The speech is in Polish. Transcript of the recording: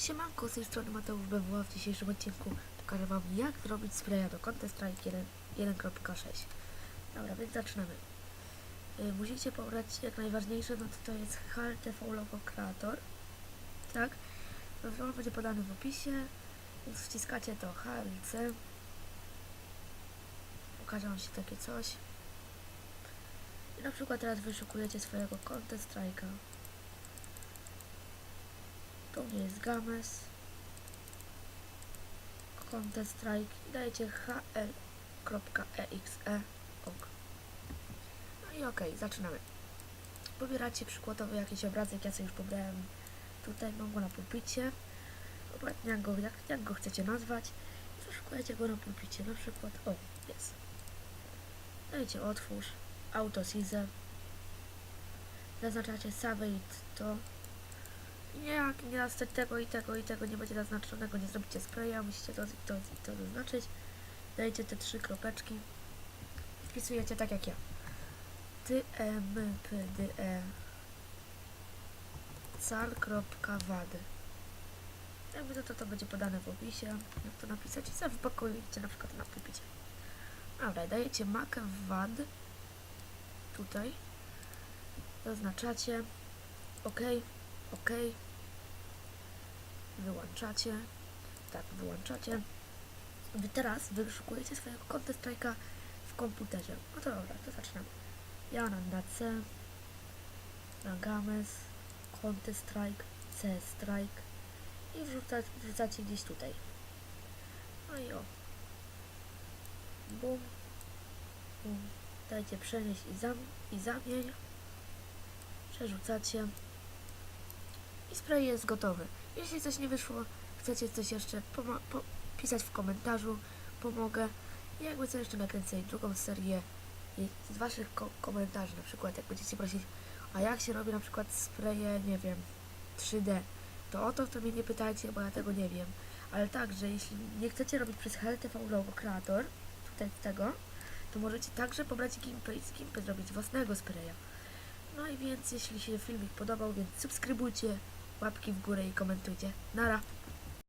Siemanko, z tej strony Mateusz BWA. W dzisiejszym odcinku pokażę Wam jak zrobić spraya do Counter Strike 1.6 Dobra, więc zaczynamy. Y, musicie pobrać jak najważniejsze, no to to jest HLTV Logo Creator. Tak? On będzie podany w opisie, więc wciskacie to HLC. Pokaże Wam się takie coś. I na przykład teraz wyszukujecie swojego Counter Strike'a. To nie jest Games. Counter Strike i dajecie hl.exe ok. No i okej, zaczynamy. Pobieracie przykładowo jakiś obrazek, ja sobie już pobrałem tutaj, mam go na pulpicie. Jak go, jak, jak go chcecie nazwać. I wyszukujecie go na pulpicie, na przykład, o, jest. Dajecie otwórz, auto Caesar. Zaznaczacie save to nie, jak nie nastać tego i tego i tego nie będzie zaznaczonego, nie zrobicie spraya, musicie to, to, to zaznaczyć. Dajecie te trzy kropeczki. Wpisujecie tak jak ja. Ty m p d e Jakby to, to, to będzie podane w opisie, jak to napisać i sobie na przykład na pulpicie. Dobra, dajecie makę WAD tutaj. Zaznaczacie. OK. OK. Wyłączacie. Tak, wyłączacie. Wy teraz wyszukujecie swojego Counter Strike'a w komputerze. No to dobra, to zaczynamy. Ja na, na C, na Games, Counter Strike, C Strike i wrzucać, wrzucacie gdzieś tutaj. No i o. Bum. Bum. Dajcie przenieść i, zam i zamień. Przerzucacie i spray jest gotowy. Jeśli coś nie wyszło, chcecie coś jeszcze pisać w komentarzu, pomogę. I jakby co jeszcze nakręcę drugą serię i z waszych ko- komentarzy, na przykład jak będziecie prosić, a jak się robi na przykład spraye, nie wiem, 3D, to o to to mnie nie pytajcie, bo ja tego nie wiem. Ale także, jeśli nie chcecie robić przez HLTV Logo Creator, tutaj tego, to możecie także pobrać i z Gimpy zrobić własnego spraya. No i więc, jeśli się filmik podobał, więc subskrybujcie, łapki w górę i komentujcie. Nara!